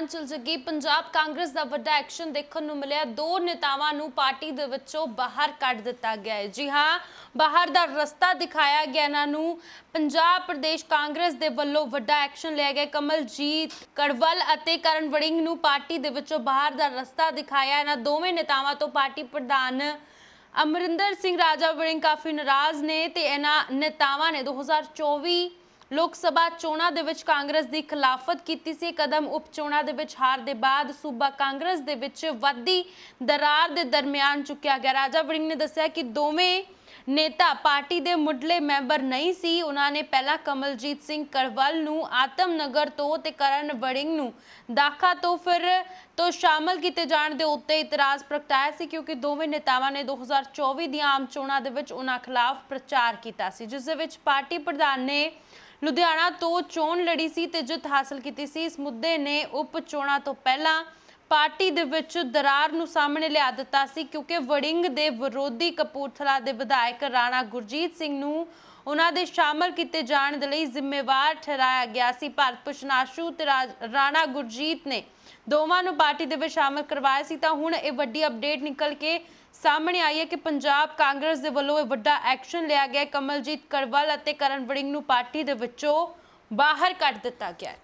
ਰੋਮਾਂਚਲ ਜਗੀ ਪੰਜਾਬ ਕਾਂਗਰਸ ਦਾ ਵੱਡਾ ਐਕਸ਼ਨ ਦੇਖਣ ਨੂੰ ਮਿਲਿਆ। ਦੋ ਨੇਤਾਵਾਂ ਨੂੰ ਪਾਰਟੀ ਦੇ ਵਿੱਚੋਂ ਬਾਹਰ ਕੱਢ ਦਿੱਤਾ ਗਿਆ ਹੈ। ਜੀ ਹਾਂ, ਬਾਹਰ ਦਾ ਰਸਤਾ ਦਿਖਾਇਆ ਗਿਆ ਇਹਨਾਂ ਨੂੰ। ਪੰਜਾਬ ਪ੍ਰਦੇਸ਼ ਕਾਂਗਰਸ ਦੇ ਵੱਲੋਂ ਵੱਡਾ ਐਕਸ਼ਨ ਲਿਆ ਗਿਆ। ਕਮਲਜੀਤ ਕੜਵਲ ਅਤੇ ਕਰਨ ਵੜਿੰਗ ਨੂੰ ਪਾਰਟੀ ਦੇ ਵਿੱਚੋਂ ਬਾਹਰ ਦਾ ਰਸਤਾ ਦਿਖਾਇਆ। ਇਹਨਾਂ ਦੋਵੇਂ ਨੇਤਾਵਾਂ ਤੋਂ ਪਾਰਟੀ ਪ੍ਰਧਾਨ ਅਮਰਿੰਦਰ ਸਿੰਘ ਰਾਜਾ ਵੜਿੰਗ ਕਾਫੀ ਨਾਰਾਜ਼ ਨੇ ਤੇ ਇਹਨਾਂ ਨੇਤਾਵਾਂ ਨੇ 2024 ਲੋਕ ਸਭਾ ਚੋਣਾਂ ਦੇ ਵਿੱਚ ਕਾਂਗਰਸ ਦੀ ਖਿਲਾਫਤ ਕੀਤੀ ਸੀ। ਕਦਮ ਉਪ ਚੋਣਾਂ ਦੇ ਵਿੱਚ ਹਾਰ ਦੇ ਬਾਅਦ ਸੂਬਾ ਕਾਂਗਰਸ ਦੇ ਵਿੱਚ ਵੱਧਦੀ ਦਰਾਰ ਦੇ ਦਰਮਿਆਨ ਚੁੱਕਿਆ ਗਿਆ। ਰਾਜਾ ਵੜਿੰਗ ਨੇ ਦੱਸਿਆ ਕਿ ਦੋਵੇਂ ਨੇਤਾ ਪਾਰਟੀ ਦੇ ਮੁੱਢਲੇ ਮੈਂਬਰ ਨਹੀਂ ਸੀ। ਉਹਨਾਂ ਨੇ ਪਹਿਲਾਂ ਕਮਲਜੀਤ ਸਿੰਘ ਕਰਵਲ ਨੂੰ ਆਤਮਨਗਰ ਤੋਂ ਤੇ ਕਰਨ ਵੜਿੰਗ ਨੂੰ ਦਾਖਾ ਤੋਂ ਫਿਰ ਤੋਂ ਸ਼ਾਮਲ ਕੀਤੇ ਜਾਣ ਦੇ ਉੱਤੇ ਇਤਰਾਜ਼ ਪ੍ਰਗਟਾਇਆ ਸੀ ਕਿਉਂਕਿ ਦੋਵੇਂ ਨੇਤਾਵਾਂ ਨੇ 2024 ਦੀਆਂ ਆਮ ਚੋਣਾਂ ਦੇ ਵਿੱਚ ਉਹਨਾਂ ਖਿਲਾਫ ਪ੍ਰਚਾਰ ਕੀਤਾ ਸੀ। ਜਿਸ ਦੇ ਵਿੱਚ ਪਾਰਟੀ ਪ੍ਰਧਾਨ ਨੇ ਲੁਧਿਆਣਾ ਤੋਂ ਚੋਣ ਲੜੀ ਸੀ ਤੇ ਜਿੱਤ ਹਾਸਲ ਕੀਤੀ ਸੀ। ਇਸ ਮੁੱਦੇ ਨੇ ਉਪ ਚੋਣਾਂ ਤੋਂ ਪਹਿਲਾਂ ਪਾਰਟੀ ਦੇ ਵਿੱਚ ਦਰਾਰ ਨੂੰ ਸਾਹਮਣੇ ਲਿਆ ਦਿੱਤਾ ਸੀ, ਕਿਉਂਕਿ ਵੜਿੰਗ ਦੇ ਵਿਰੋਧੀ ਕਪੂਰਥਲਾ ਦੇ ਵਿਧਾਇਕ ਰਾਣਾ ਗੁਰਜੀਤ ਸਿੰਘ ਨੂੰ ਉਹਨਾਂ ਦੇ ਸ਼ਾਮਲ ਕੀਤੇ ਜਾਣ ਦੇ ਲਈ ਜ਼ਿੰਮੇਵਾਰ ਠਹਿਰਾਇਆ ਗਿਆ ਸੀ। ਭਾਰਤ ਭੂਸ਼ਣ ਆਸ਼ੂ ਤੇ ਰਾਜ- ਰਾਣਾ ਗੁਰਜੀਤ ਨੇ ਦੋਵਾਂ ਨੂੰ ਪਾਰਟੀ ਦੇ ਵਿੱਚ ਸ਼ਾਮਲ ਕਰਵਾਇਆ ਸੀ। ਤਾਂ ਹੁਣ ਇਹ ਵੱਡੀ ਅਪਡੇਟ ਨਿਕਲ ਕੇ ਸਾਹਮਣੇ ਆਈ ਹੈ ਕਿ ਪੰਜਾਬ ਕਾਂਗਰਸ ਦੇ ਵੱਲੋਂ ਇਹ ਵੱਡਾ ਐਕਸ਼ਨ ਲਿਆ ਗਿਆ ਕਮਲਜੀਤ ਕਰਵਲ ਅਤੇ ਕਰਨ ਵੜਿੰਗ ਨੂੰ ਪਾਰਟੀ ਦੇ ਵਿੱਚੋਂ ਬਾਹਰ ਕੱਢ ਦਿੱਤਾ ਗਿਆ ਹੈ।